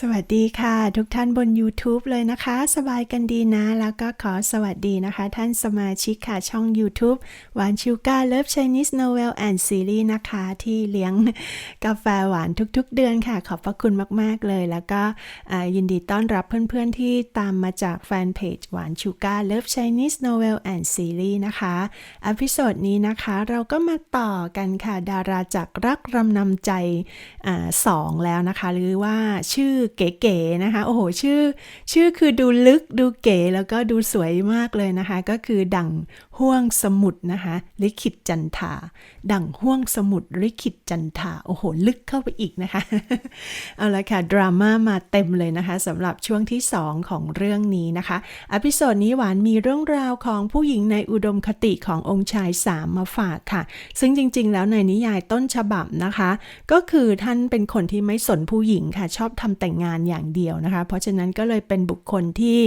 สวัสดีค่ะ ทุกท่านบน YouTube เลยนะคะ สบายกันดีนะ แล้วก็ขอสวัสดีนะคะ ท่านสมาชิกค่ะ ช่อง YouTube หวานชิวก้าเลิฟ Chinese Novel and Series นะคะ ที่เลี้ยงกาแฟหวานทุกๆ เดือนค่ะ ขอบพระคุณมากๆเลย แล้วก็ยินดีต้อนรับเพื่อนๆ ที่ตามมาจากแฟนเพจหวานชิวก้าเลิฟ Chinese Novel and Series นะคะอพิโซดนี้นะคะเราก็มาต่อกันค่ะ ดาราจากรักรำนำใจอสองแล้วนะคะ หรือว่าชื่อเก๋ๆนะคะ โอ้โห ชื่อ ชื่อคือดูลึกดูเก๋แล้วก็ดูสวยมากเลยนะคะ ก็คือดั่งห่วงสมุดนะคะลิขิตจันทาดั่งห่วงสมุดลิขิตจันทาโอ้โห ลึกเข้าไปอีกนะคะ เอาละค่ะ ดราม่ามาเต็มเลยนะคะสำหรับช่วงที่ 2 ของเรื่องนี้นะคะอพิโซดนี้หวานมีเรื่องราวของผู้หญิงในอุดมคติขององค์ชายสามมาฝากค่ะ ซึ่งจริง ๆ แล้วในนิยายต้นฉบับนะคะ ก็คือท่านเป็นคนที่ไม่สนผู้หญิงค่ะ ชอบทำแต่งงานอย่างเดียวนะคะ เพราะฉะนั้นก็เลยเป็นบุคคลที่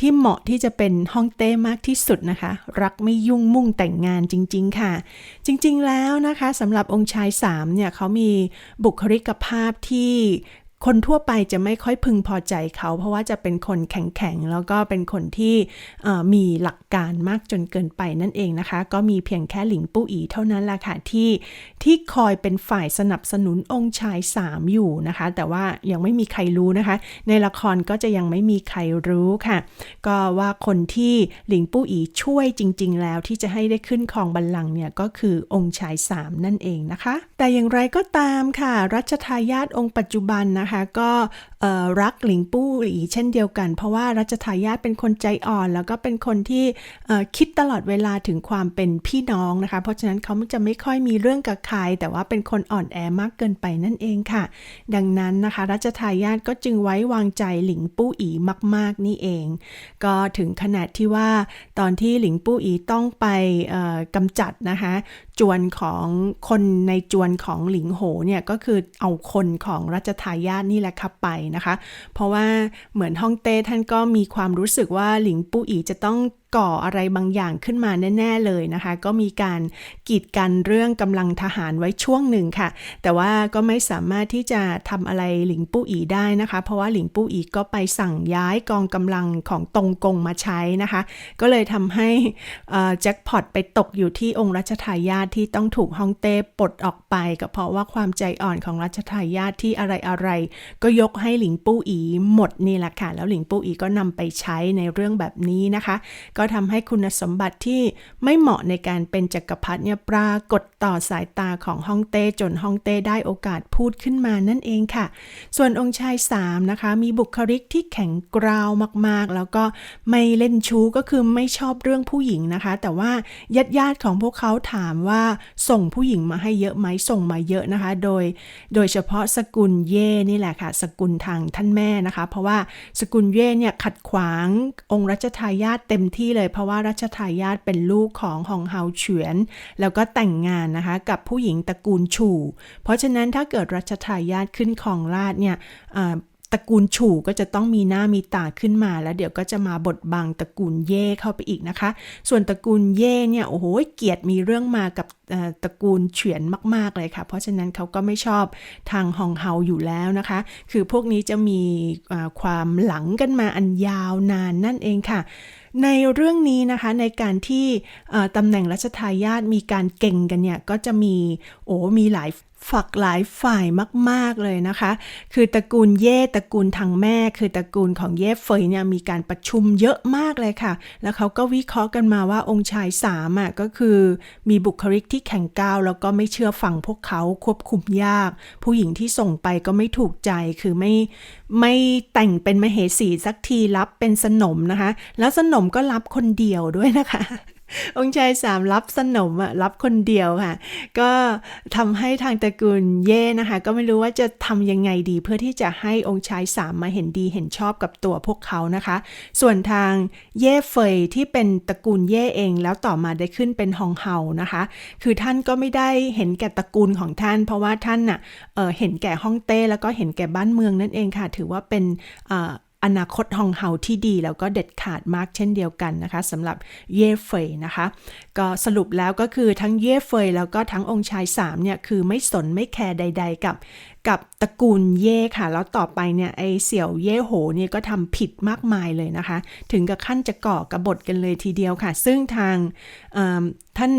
ที่เหมาะที่จะเป็นฮ่องเต้มากที่สุดนะคะ รักไม่ยุ่งมุ่งแต่งงานจริง ๆ ค่ะ จริง ๆ แล้วนะคะสำหรับองค์ชายสามเนี่ยเขามีบุคลิกภาพที่ คนทั่วไปจะไม่ค่อยพึงพอใจเขา เพราะว่าจะเป็นคนแข็งๆ แล้วก็เป็นคนที่มีหลักการมากจนเกินไปนั่นเองนะคะ ก็มีเพียงแค่หลิงปู่อีเท่านั้นแหละค่ะที่ที่คอยเป็นฝ่ายสนับสนุนองค์ชายสามอยู่นะคะ แต่ว่ายังไม่มีใครรู้นะคะ ในละครก็จะยังไม่มีใครรู้ค่ะ ก็ว่าคนที่หลิงปู่อีช่วยจริง ๆ แล้วที่จะให้ได้ขึ้นครองบัลลังก์เนี่ยก็คือองค์ชายสามนั่นเองนะคะ แต่อย่างไรก็ตามค่ะ รัชทายาทองค์ปัจจุบันนะคะก็รักหลิงปู่อีเช่นเดียวกัน เพราะว่ารัชทายาทเป็นคนใจอ่อน แล้วก็เป็นคนที่คิดตลอดเวลาถึงความเป็นพี่น้องนะคะ เพราะฉะนั้นเขาจะไม่ค่อยมีเรื่องกับใคร แต่ว่าเป็นคนอ่อนแอมากเกินไปนั่นเองค่ะ ดังนั้นนะคะรัชทายาทก็จึงไว้วางใจหลิงปู่อีมาก ๆ นี่เอง ก็ถึงขนาดที่ว่าตอนที่หลิงปู่อีต้องไปกำจัดนะคะจวนของคนในจวนของหลิงโหเนี่ยก็คือเอาคนของรัชทายาทนี่แหละครับไปนะคะ เพราะว่าเหมือนฮ่องเต้ท่านก็มีความรู้สึกว่าหลิงปู่อีจะต้องก่ออะไรบางอย่างขึ้นมาแน่ ๆ เลยนะคะ ก็มีการกีดกันเรื่องกำลังทหารไว้ช่วงหนึ่งค่ะ แต่ว่าก็ไม่สามารถที่จะทำอะไรหลิงปู่อีได้นะคะ เพราะว่าหลิงปู่อีก็ไปสั่งย้ายกองกำลังของตงกงมาใช้นะคะ ก็เลยทำให้แจ็คพอตไปตกอยู่ที่องค์รัชทายาทที่ต้องถูกฮ่องเต้ปลดออกไปก็เพราะว่าความใจอ่อนของรัชทายาทที่อะไรๆก็ยกให้หลิงปู่อีหมดนี่แหละค่ะ แล้วหลิงปู่อีก็นำไปใช้ในเรื่องแบบนี้นะคะ ก็ทำให้คุณสมบัติที่ไม่เหมาะในการเป็นจักรพรรดิเนี่ยปรากฏต่อสายตาของฮ่องเต้จนฮ่องเต้ได้โอกาสพูดขึ้นมานั่นเองค่ะ ส่วนองค์ชายสามนะคะมีบุคลิกที่แข็งกร้าวมากๆ แล้วก็ไม่เล่นชู้ก็คือไม่ชอบเรื่องผู้หญิงนะคะ แต่ว่าญาติๆของพวกเขาถามว่าส่งผู้หญิงมาให้เยอะไหมส่งมาเยอะนะคะ โดยโดยเฉพาะสกุลเย่นี่แหละค่ะ สกุลทางท่านแม่นะคะ เพราะว่าสกุลเย่เนี่ยขัดขวางองค์รัชทายาทเต็มที่เลย เพราะว่ารัชทายาทเป็นลูกของฮองเฮาเฉวียนแล้วก็แต่งงานนะคะกับผู้หญิงตระกูลฉู่ เพราะฉะนั้นถ้าเกิดรัชทายาทขึ้นครองราชเนี่ย ตระกูลฉู่ก็จะต้องมีหน้ามีตาขึ้นมา แล้วเดี๋ยวก็จะมาบดบังตระกูลเย่เข้าไปอีกนะคะ ส่วนตระกูลเย่เนี่ยโอ้โหเกียรติมีเรื่องมากับ ตระกูลเฉียนมาก ๆ เลยค่ะ เพราะฉะนั้นเขาก็ไม่ชอบทางฮองเฮาอยู่แล้วนะคะ คือพวกนี้จะมีความหลังกันมาอันยาวนานนั่นเองค่ะในเรื่องนี้นะคะในการที่ตำแหน่งรัชทายาทมีการเก่งกันเนี่ย ก็จะมีโอ้มีหลายฝักหลายฝ่ายมาก ๆ เลยนะคะ คือตระกูลเย่ตระกูลทางแม่ คือตระกูลของเย่เฟยเนี่ยมีการประชุมเยอะมากเลยค่ะ แล้วเขาก็วิเคราะห์กันมาว่าองค์ชายสามอะก็คือมีบุคลิกที่แข่งก้าวแล้วก็ไม่เชื่อฟังพวกเขาควบคุมยาก ผู้หญิงที่ส่งไปก็ไม่ถูกใจคือไม่ไม่แต่งเป็นมเหสีสักทีรับเป็นสนมนะคะ แล้วสนมก็รับคนเดียวด้วยนะคะ องค์ชายสามรับสนมอะรับคนเดียวค่ะ ก็ทำให้ทางตระกูลเย่นะคะ ก็ไม่รู้ว่าจะทำยังไงดี เพื่อที่จะให้องค์ชายสามมาเห็นดีเห็นชอบกับตัวพวกเขานะคะ ส่วนทางเย่เฟยที่เป็นตระกูลเย่เอง แล้วต่อมาได้ขึ้นเป็นฮองเฮานะคะ คือท่านก็ไม่ได้เห็นแก่ตระกูลของท่าน เพราะว่าท่านน่ะเออเห็นแก่ฮ่องเต้แล้วก็เห็นแก่บ้านเมืองนั่นเองค่ะ ถือว่าเป็น อนาคตฮองเฮาที่ดีแล้วก็เด็ดขาดมากเช่นเดียวกันนะคะสำหรับเย่เฟยนะคะ ก็สรุปแล้วก็คือทั้งเย่เฟยแล้วก็ทั้งองค์ชายสามเนี่ยคือไม่สนไม่แคร์ใด ๆ กับ กับตระกูลเย่ค่ะ แล้วต่อไปเนี่ยไอเสี่ยวเย่โหเนี่ยก็ทำผิดมากมายเลยนะคะ ถึงกับขั้นจะก่อกระบฏกันเลยทีเดียวค่ะ ซึ่งทางท่าน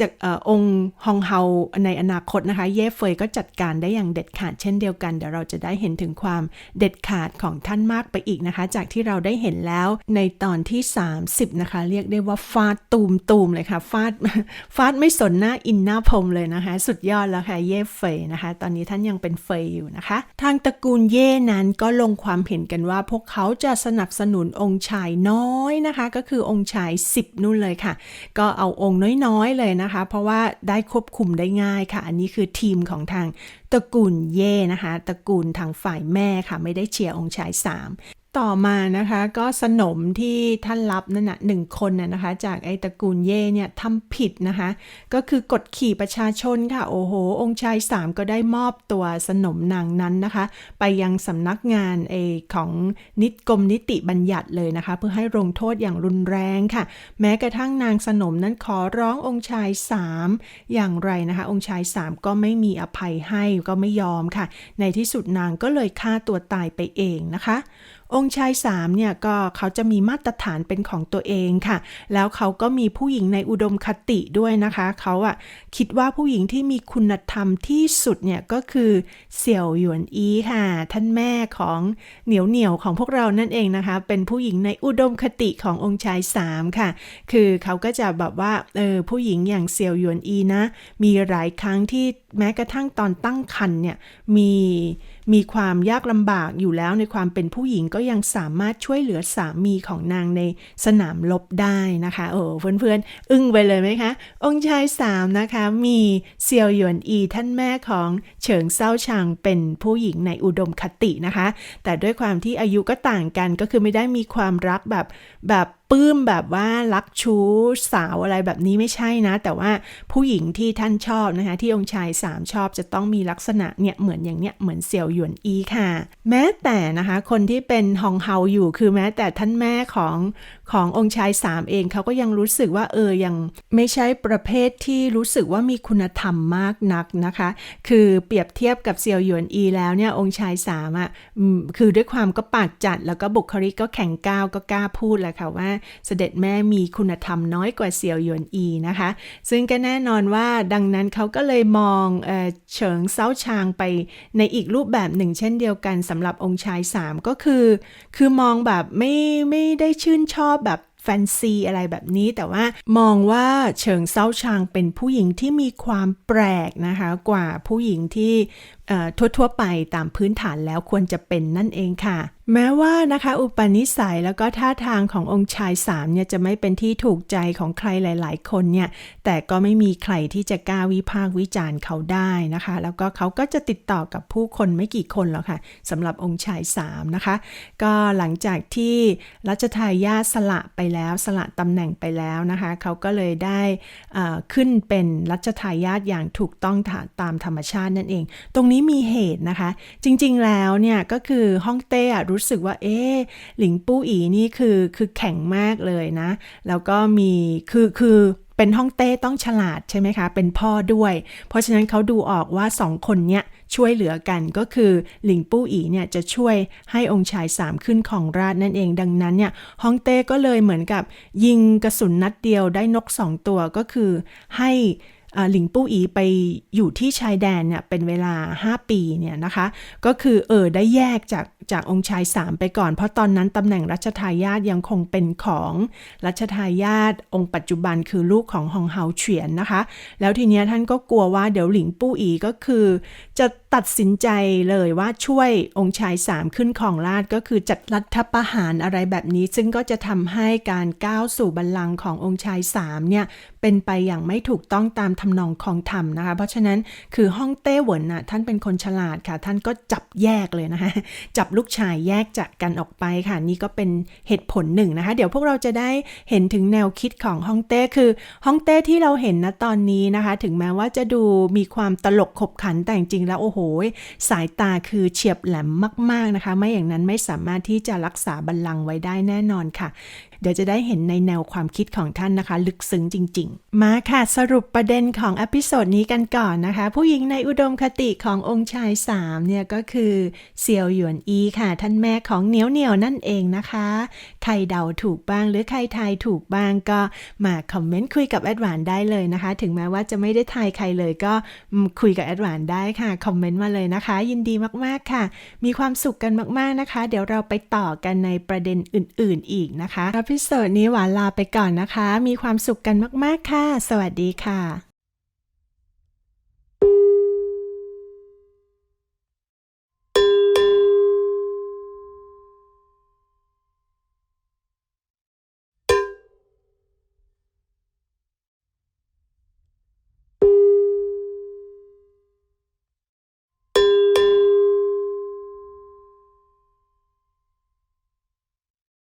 จากอองค์ฮองเฮาในอนาคตนะคะ เย่เฟยก็จัดการได้อย่างเด็ดขาดเช่นเดียวกัน เดี๋ยวเราจะได้เห็นถึงความเด็ดขาดของท่านมากไปอีกนะคะ จากที่เราได้เห็นแล้วในตอนที่ 30 นะคะ เรียกได้ว่าฟาดตูมตูมๆเลยค่ะ ฟาดฟาดไม่สนหน้าอินหน้าพรมเลยนะคะ สุดยอดแล้วค่ะ เย่เฟยนะคะ ตอนนี้ท่านยังเป็นเฟยอยู่นะคะ ทางตระกูลเย่นั้นก็ลงความเห็นกันว่า พวกเขาจะสนับสนุนองค์ชายน้อยนะคะ ก็คือองค์ชาย 10 นู่นเลยค่ะ ก็เอาองค์น้อยๆเลยนะคะเพราะว่าได้ควบคุมได้ง่ายค่ะ อันนี้คือทีมของทางตระกูลเย่นะคะ ตระกูลทางฝ่ายแม่ค่ะ ไม่ได้เชียร์องค์ชาย 3 ต่อมานะคะก็สนมที่ท่านรับนั่นนะหนึ่งคนน่ะนะคะ จากไอ้ตระกูลเย่เนี่ยทำผิดนะคะ ก็คือกดขี่ประชาชนค่ะ โอ้โห องค์ชายสามก็ได้มอบตัวสนมนางนั้นนะคะ ไปยังสำนักงานเออของนิตกรมนิติบัญญัติเลยนะคะ เพื่อให้ลงโทษอย่างรุนแรงค่ะ แม้กระทั่งนางสนมนั้นขอร้ององค์ชายสามอย่างไรนะคะ องค์ชายสามก็ไม่มีอภัยให้ก็ไม่ยอมค่ะ ในที่สุดนางก็เลยฆ่าตัวตายไปเองนะคะ องค์ชายสามเนี่ยก็เขาจะมีมาตรฐานเป็นของตัวเองค่ะ แล้วเขาก็มีผู้หญิงในอุดมคติด้วยนะคะ เขาอะคิดว่าผู้หญิงที่มีคุณธรรมที่สุดเนี่ยก็คือเสี่ยวหยวนอีค่ะ ท่านแม่ของเหนียวเหนียวของพวกเรานั่นเองนะคะ เป็นผู้หญิงในอุดมคติขององค์ชายสามค่ะ คือเขาก็จะแบบว่าเออผู้หญิงอย่างเสี่ยวหยวนอีนะ มีหลายครั้งที่แม้กระทั่งตอนตั้งครรภ์เนี่ยมีมีความยากลำบากอยู่แล้วในความเป็นผู้หญิงก็็ยังสามารถช่วยเหลือสามีของนางในสนามลบได้นะคะ โอ้เพื่อนๆ อึ้งไปเลยไหมคะ องค์ชายสามนะคะ มีเซียวหยวนอีท่านแม่ของเฉิงเซาชางเป็นผู้หญิงในอุดมคตินะคะ แต่ด้วยความที่อายุก็ต่างกันก็คือไม่ได้มีความรักแบบแบบ ปื้มแบบว่ารักชู้สาวอะไรแบบนี้ไม่ใช่นะ แต่ว่าผู้หญิงที่ท่านชอบนะคะ ที่องค์ชายสามชอบจะต้องมีลักษณะเนี่ยเหมือนอย่างเนี้ยเหมือนเสี่ยวหยวนอีค่ะ แม้แต่นะคะ คนที่เป็นฮองเฮาอยู่คือแม้แต่ท่านแม่ของ ขององค์ชายสามเองเขาก็ยังรู้สึกว่าเออยังไม่ใช่ประเภทที่รู้สึกว่ามีคุณธรรมมากนักนะคะ คือเปรียบเทียบกับเซียวหยวนอีแล้วเนี่ยองค์ชายสามอะคือด้วยความก็ปากจัด แล้วก็บุคลิกก็แข็งก้าวก็กล้าพูดแหละค่ะว่าเสด็จแม่มีคุณธรรมน้อยกว่าเซียวหยวนอีนะคะ ซึ่งก็แน่นอนว่าดังนั้นเขาก็เลยมองเออเฉิงเซาชางไปในอีกรูปแบบหนึ่ง เช่นเดียวกันสำหรับองค์ชายสามก็คือ คือมองแบบไม่ไม่ได้ชื่นชอบแบบแฟนซีอะไรแบบนี้ แต่ว่ามองว่าเฉิงเซาชางเป็นผู้หญิงที่มีความแปลกนะคะ กว่าผู้หญิงที่ ทั่วๆไปตามพื้นฐานแล้วควรจะเป็นนั่นเองค่ะ แม้ว่านะคะอุปนิสัยแล้วก็ท่าทางขององค์ชายสามเนี่ยจะไม่เป็นที่ถูกใจของใครหลาย ๆ คนเนี่ยแต่ก็ไม่มีใครที่จะกล้าวิพากษ์วิจารณ์เขาได้นะคะ แล้วก็เขาก็จะติดต่อกับผู้คนไม่กี่คนหรอกค่ะสำหรับองค์ชายสามนะคะ ก็หลังจากที่รัชทายาทสละไปแล้วสละตำแหน่งไปแล้วนะคะเขาก็เลยได้อ่าขึ้นเป็นรัชทายาทอย่างถูกต้องตามธรรมชาตินั่นเอง ตรงนี้มีเหตุนะคะ จริงๆแล้วเนี่ยก็คือฮ่องเต้รู้สึกว่าเอ๊ะหลิงปู้อีนี่คือคือแข็งมากเลยนะ แล้วก็มีคือคือเป็นฮ่องเต้ต้องฉลาดใช่ไหมคะ เป็นพ่อด้วย เพราะฉะนั้นเขาดูออกว่าสองคนเนี้ยช่วยเหลือกันก็คือหลิงปู้อีเนี่ยจะช่วยให้องค์ชายสามขึ้นของราชนั่นเองดังนั้นเนี่ยฮ่องเต้ก็เลยเหมือนกับยิงกระสุนนัดเดียวได้นกสองตัวก็คือให้ หลิงปู้อีไปอยู่ที่ชายแดนเนี่ยเป็นเวลา 5 ปีเนี่ยนะคะ ก็คือเออได้แยกจากจากองค์ชายสามไปก่อน เพราะตอนนั้นตำแหน่งรัชทายาทยังคงเป็นของรัชทายาทองค์ปัจจุบันคือลูกของฮองเฮาเฉียนนะคะ แล้วทีเนี้ยท่านก็กลัวว่าเดี๋ยวหลิงปู้อีก็คือ จะตัดสินใจเลยว่าช่วยองค์ชายสามขึ้นของราชก็คือจัดรัฐประหารอะไรแบบนี้ ซึ่งก็จะทำให้การก้าวสู่บัลลังก์ขององค์ชายสามเนี่ยเป็นไปอย่างไม่ถูกต้องตามทำนองของธรรมนะคะ เพราะฉะนั้นคือฮ่องเต้หวนน่ะท่านเป็นคนฉลาดค่ะ ท่านก็จับแยกเลยนะคะจับลูกชายแยกจากกันออกไปค่ะ นี่ก็เป็นเหตุผลหนึ่งนะคะ เดี๋ยวพวกเราจะได้เห็นถึงแนวคิดของฮ่องเต้คือฮ่องเต้ที่เราเห็นนะตอนนี้นะคะ ถึงแม้ว่าจะดูมีความตลกขบขันแต่จริงๆแล้วโอ้โห สายตาคือเฉียบแหลมมาก ๆนะคะ ไม่อย่างนั้นไม่สามารถที่จะรักษาบัลลังก์ไว้ได้แน่นอนค่ะ เดี๋ยวจะได้เห็นในแนวความคิดของท่านนะคะ ลึกซึ้งจริงๆมาค่ะสรุปประเด็นของอพิโซดนี้กันก่อนนะคะ ผู้หญิงในอุดมคติขององค์ชายสามเนี่ยก็คือเซียวหยวนอีค่ะ ท่านแม่ของเหนียวเหนียวนั่นเองนะคะ ใครเดาถูกบ้างหรือใครทายถูกบ้างก็มาคอมเมนต์คุยกับแอดวานได้เลยนะคะ ถึงแม้ว่าจะไม่ได้ทายใครเลยก็คุยกับแอดวานได้ค่ะคอมเมนต์มาเลยนะคะ ยินดีมากๆค่ะ มีความสุขกันมากๆนะคะ เดี๋ยวเราไปต่อกันในประเด็นอื่น ๆ อีกนะคะอพิโซดนี้หวานลาไปก่อนนะคะ มีความสุขกันมากค่ะ สวัสดีค่ะ